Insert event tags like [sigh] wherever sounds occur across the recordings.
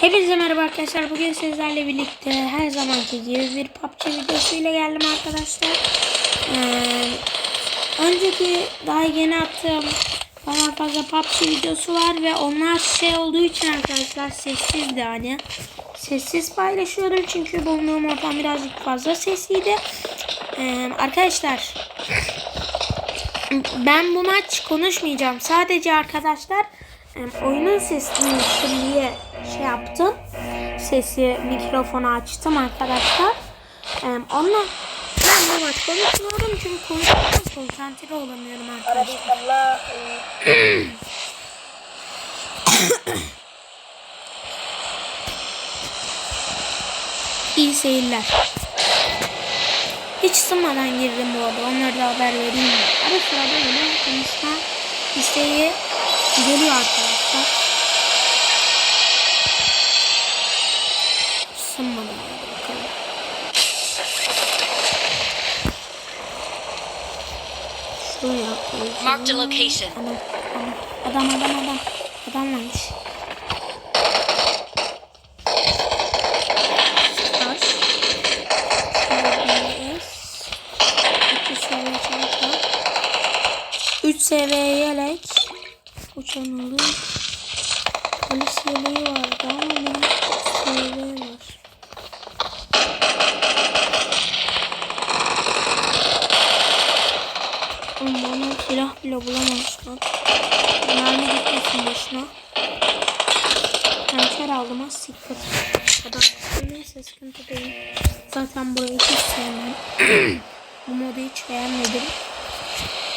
Hepinize merhaba arkadaşlar. Bugün sizlerle birlikte her zamanki gibi bir PUBG videosuyla geldim arkadaşlar. Ee, önceki daha yeni attığım daha fazla PUBG videosu var ve onlar şey olduğu için arkadaşlar sessizdi hani. Sessiz paylaşıyordum çünkü bulunduğum ortam birazcık fazla sesliydi. Ee, arkadaşlar ben bu maç konuşmayacağım. Sadece arkadaşlar e, oyunun sesini diye şey yaptım. Sesi mikrofonu açtım arkadaşlar. E, Onunla ben bu maç konuşmuyorum çünkü konuşurken konsantre olamıyorum arkadaşlar. İyi seyirler. Hiç ısınmadan girdim bu arada. Onlara da haber vereyim. Ara sıra böyle konuşma isteği geliyor arkadaşlar. Marked a location. Anam. Adam adam adam. Adam varmış. 2 seviye çanta. 3 seviye yelek. Uçan olur. Polis yeleği vardı ama benim 3 seviye var. Oğlum bana silah bile bulamamış lan. Mermi gitmesin başına. Hançer aldım az siktir. Neyse sıkıntı değil. Zaten burayı hiç sevmem. Bu modu hiç beğenmedim.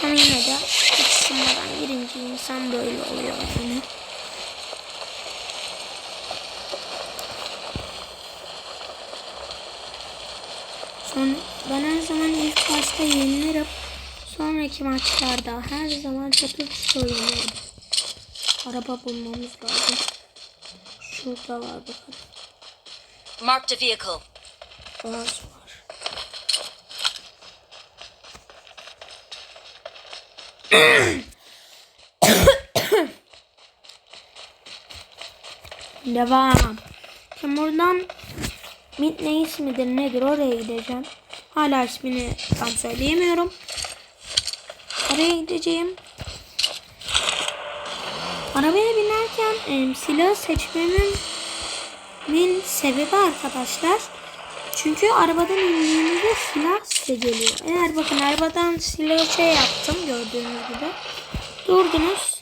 Ama yine de ısınmadan girince insan böyle oluyor yani. Son, ben her zaman ilk başta yenilirim. Sonraki maçlarda her zaman çutur oynuyorum. Araba bulmamız lazım. Şurada var bakın. Marked a vehicle. Gaz var. [coughs] Devam. Şimdi buradan Midnight midir nedir oraya gideceğim. Hala ismini tam söyleyemiyorum. Oraya gideceğim. Arabaya binerken e, silah seçmemin min sebebi arkadaşlar. Çünkü arabadan indiğinizde silah size geliyor. Eğer bakın arabadan silah şey yaptım gördüğünüz gibi. Durdunuz.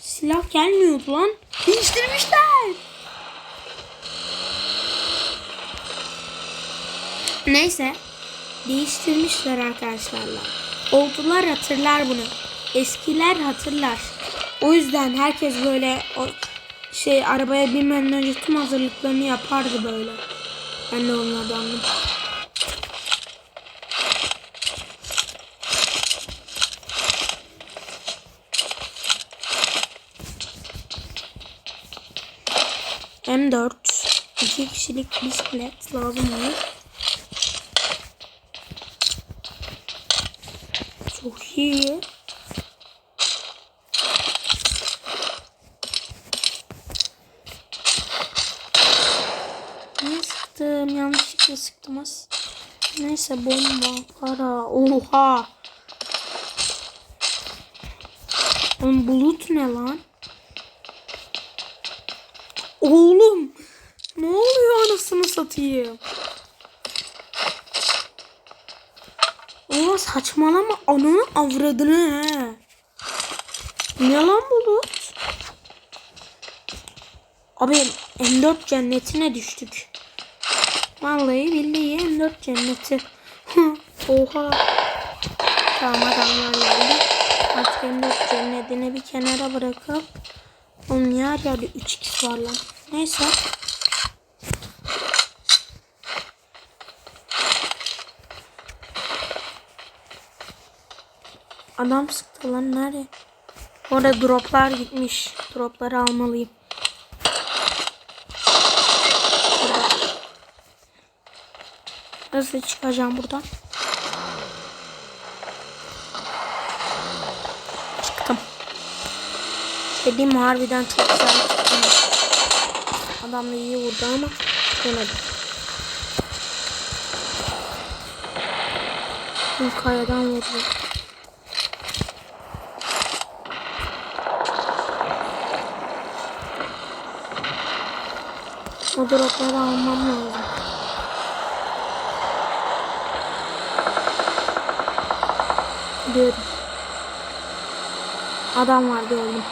Silah gelmiyordu lan. Değiştirmişler. Neyse. Değiştirmişler arkadaşlarla. Oldular hatırlar bunu. Eskiler hatırlar. O yüzden herkes böyle o şey arabaya binmeden önce tüm hazırlıklarını yapardı böyle. Ben de onlardandım. M4 iki kişilik bisiklet lazım olur. Çok iyi. Niye sıktım? Yanlışlıkla sıktım az. Neyse bomba, para. Oha. Oğlum bulut ne lan? Oğlum. Ne oluyor anasını satayım? Oha saçmalama ananı avradını he. Ne lan bulut? Abi M4 cennetine düştük. Vallahi billahi M4 cenneti. [laughs] Oha. Tamam adamlar geldi. Artık M4 cennetini bir kenara bırakıp onun yer yerde 3x var lan. Neyse. Adam sıktı lan nereye? Orada droplar gitmiş. Dropları almalıyım. Burada. Nasıl çıkacağım buradan? Çıktım. Dediğim harbiden çok güzel çıktım. Adam da iyi vurdu ama yemedi. Bir kayadan vurdu. O dropları almam lazım. Gidiyorum. Adam var gördüm.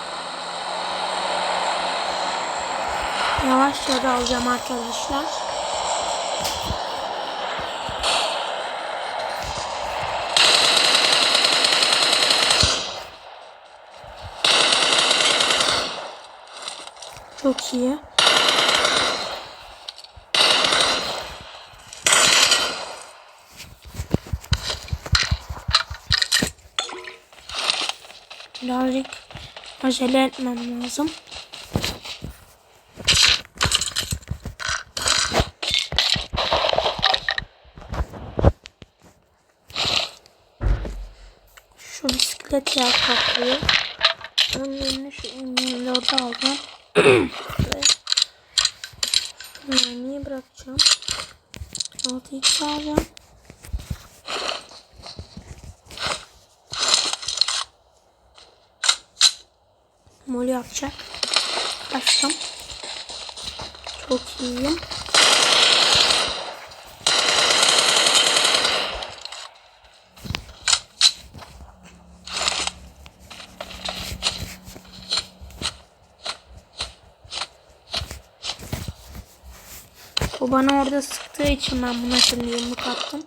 Yavaşça da alacağım arkadaşlar. Çok iyi. Birazcık acele etmem lazım. Şu bisiklet yer kaplıyor. Onun yerine şu ünlüleri orada Şunları niye bırakacağım? 6x alacağım. Yapacak. Açtım. Çok iyiyim. O bana orada sıktığı için ben buna şimdi yumruk attım.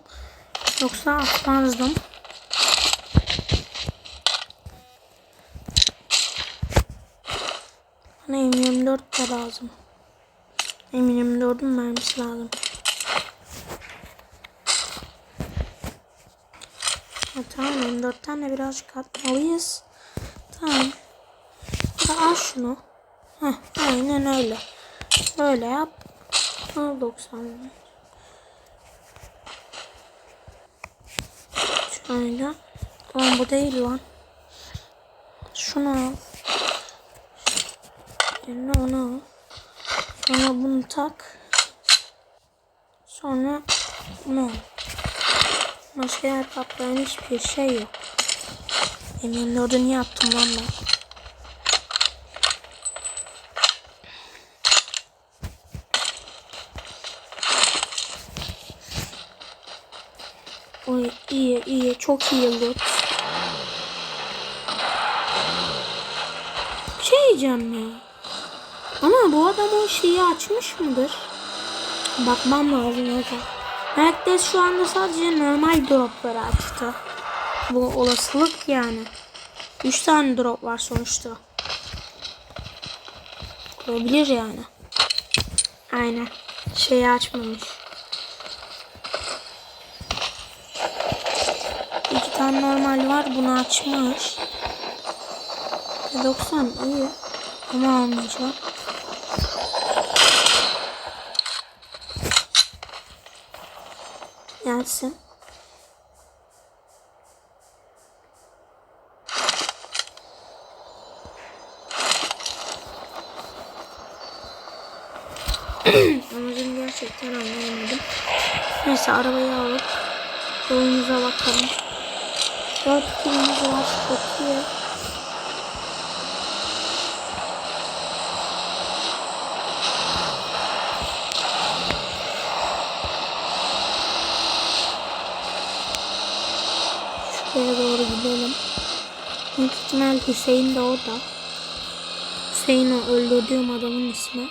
Yoksa atmazdım. Bana M24 de lazım. M24'ün mermisi lazım. Ha, tamam M4'ten de birazcık atmalıyız. Tamam. Ya, al şunu. Heh, aynen öyle. Böyle yap. Al 90. Şöyle. Lan bu değil lan. Şunu al. Eline onu al. Sonra bunu tak. Sonra bunu al. Başka yer kaplayan hiçbir şey yok. Eminim orada niye attım lan ben? Oy iyi iyi çok iyi loot. Şey diyeceğim ya. Ama bu adam o şeyi açmış mıdır? Bakmam lazım hocam. Herkes şu anda sadece normal dropları açtı. Bu olasılık yani. 3 tane drop var sonuçta. Olabilir yani. Aynen. Şeyi açmamış. İki tane normal var. Bunu açmış. 90 iyi. Ama almayacağım. Gelsin. [clears throat] Amacım gerçekten anlayamadım. Neyse arabayı alıp yolumuza bakalım. Dört kilimiz var. Çok Şuraya doğru gidelim. Büyük ihtimal Hüseyin de orada. Hüseyin o öldürdüğüm adamın ismi.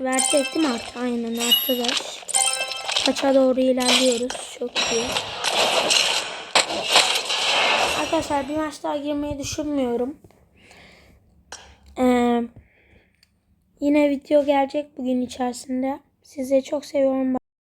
Verecek değil mi artık? Aynen artı 5. Kaça doğru ilerliyoruz. Çok iyi. Arkadaşlar bir maç daha girmeyi düşünmüyorum. Ee, yine video gelecek bugün içerisinde. Sizi çok seviyorum.